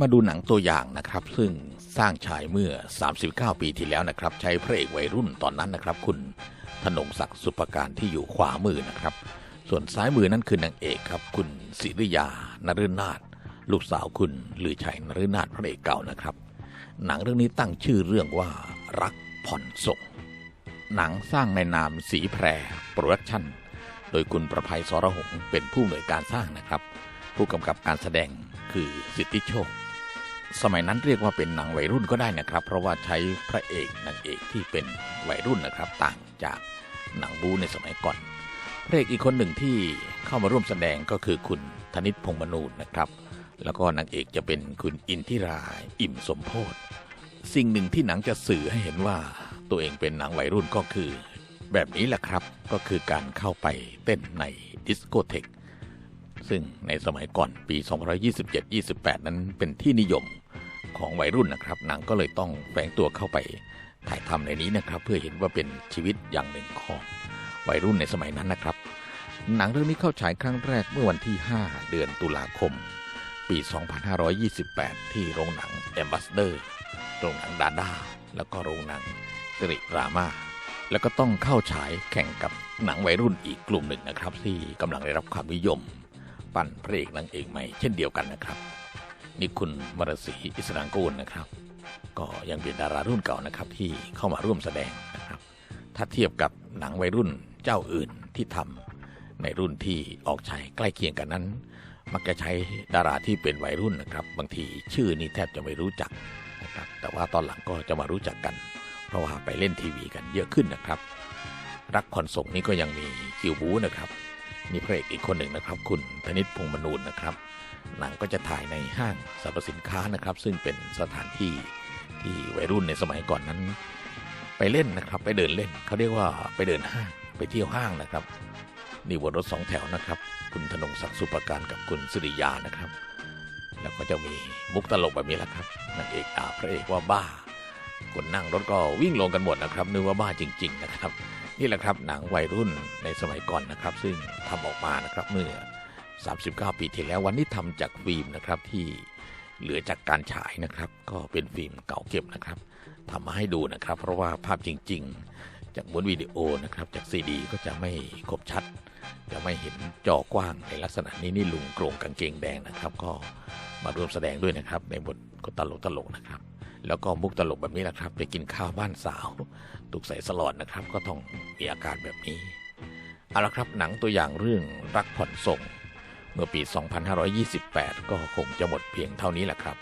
มาดูหนังตัวอย่างนะครับ ซึ่งสร้างฉายเมื่อ 39 ปีที่แล้วนะครับ ใช้พระเอกวัยรุ่นตอนนั้นนะครับ คุณธนงศักดิ์สุปการที่อยู่ขวามือนะครับ ส่วนซ้ายมือนั่นคือนางเอกครับ คุณศิริยานฤนาถลูกสาวคุณลือชัยนฤนาถพระเอกเก่านะครับ หนังเรื่องนี้ตั้งชื่อเรื่องว่ารักผ่อนส่งหนังสร้างในนามสีแพรโปรดักชั่นโดยคุณประภัยสรหงเป็นผู้อำนวยการสร้างนะครับ ผู้กำกับการแสดงคือสิทธิโชค สมัยนั้นเรียกว่าเป็นหนังวัยรุ่นก็ได้นะครับ เพราะว่าใช้พระเอกนางเอกที่เป็นวัยรุ่นนะครับ ต่างจากหนังบูในสมัยก่อน พระเอกอีกคนหนึ่งที่เข้ามาร่วมแสดงก็คือคุณธนิตพงมนูนนะครับ แล้วก็นางเอกจะเป็นคุณอินทิราอิ่มสมโพธสิ่งหนึ่งที่หนังจะสื่อให้เห็นว่าตัวเองเป็นหนังวัยรุ่นก็คือ แบบนี้แหละครับก็คือการเข้าไปเต้นในดิสโกเทก ซึ่งในสมัยก่อนปี227-28 นั้นเป็นที่นิยมของวัยรุ่นนะครับหนังก็เลยต้องแฝงตัวเข้าไปถ่ายทำในนี้นะครับ เพื่อเห็นว่าเป็นชีวิตอย่างหนึ่งของวัยรุ่นในสมัยนั้นนะครับ หนังเรื่องนี้เข้าฉายครั้งแรกเมื่อวันที่ 5 เดือนตุลาคม ปี 2528 ที่โรงหนังแอมบ s สเดอร์โรงหนังดาด้าแล้วก็โรงหนังสริรามาแล้วก็ต้องเข้าฉายแข่งกับหนังวัยรุ่นอีกกลุ่มหนึ่งนะครับ ที่กำลังได้รับความนิยม ปั้นพระเอกนางเอกใหม่เช่นเดียวกันนะครับ นี่คุณมรศรีอิสรางกูลนะครับ ก็ยังเป็นดารารุ่นเก่านะครับ ที่เข้ามาร่วมแสดงนะครับ ถ้าเทียบกับหนังวัยรุ่นเจ้าอื่นที่ทำในรุ่นที่ออกฉายใกล้เคียงกันนั้น มักจะใช้ดาราที่เป็นวัยรุ่นนะครับ บางทีชื่อนี่แทบจะไม่รู้จักนะครับ แต่ว่าตอนหลังก็จะมารู้จักกัน เพราะว่าไปเล่นทีวีกันเยอะขึ้นนะครับ รักคอนส่งนี่ก็ยังมีคิวบูนะครับ มีพระเอกอีกคนหนึ่งนะครับ คุณธนิตพงมนูนนะครับ หนังก็จะถ่ายในห้างสรรพสินค้านะครับ ซึ่งเป็นสถานที่ที่วัยรุ่นในสมัยก่อนนั้น ไปเล่นนะครับ ไปเดินเล่นเขาเรียกว่าไปเดินห้างไปเที่ยวห้างนะครับนี่วนรถสองแถวนะครับ คุณธนงศักดิ์สุปการกับคุณสุริยานะครับ แล้วก็จะมีมุกตลกแบบนี้แหละครับนางเอกด่าพระเอกว่าบ้าคนนั่งรถก็วิ่งลงกันหมดนะครับนึกว่าบ้าจริง ๆ นะครับ นี่แหละครับหนังวัยรุ่นในสมัยก่อนนะครับ ซึ่งทำออกมานะครับเมื่อ 39 ปีที่แล้ววันนี้ทำจากฟิล์มนะครับที่เหลือจากการฉายนะครับ ก็เป็นฟิล์มเก่าเก็บนะครับทำมาให้ดูนะครับ เพราะว่าภาพจริง ๆ จากม้วนวิดีโอนะครับ จากซีดี ก็จะไม่คมชัด จะไม่เห็นจอกว้างในลักษณะนี้นี่ลุงโกรงกางเกงแดงนะครับ ก็มาร่วมแสดงด้วยนะครับ ในบทก็ตลกตลกๆนะครับ แล้วก็มุกตลกแบบนี้แหละครับ ไปกินข้าวบ้านสาวถูกใส่สลอดนะครับ ก็ต้องมีอาการแบบนี้เอาละครับหนังตัวอย่างเรื่องรักผ่อนส่ง เมื่อปี 2528 ก็คงจะหมดเพียงเท่านี้แหละครับ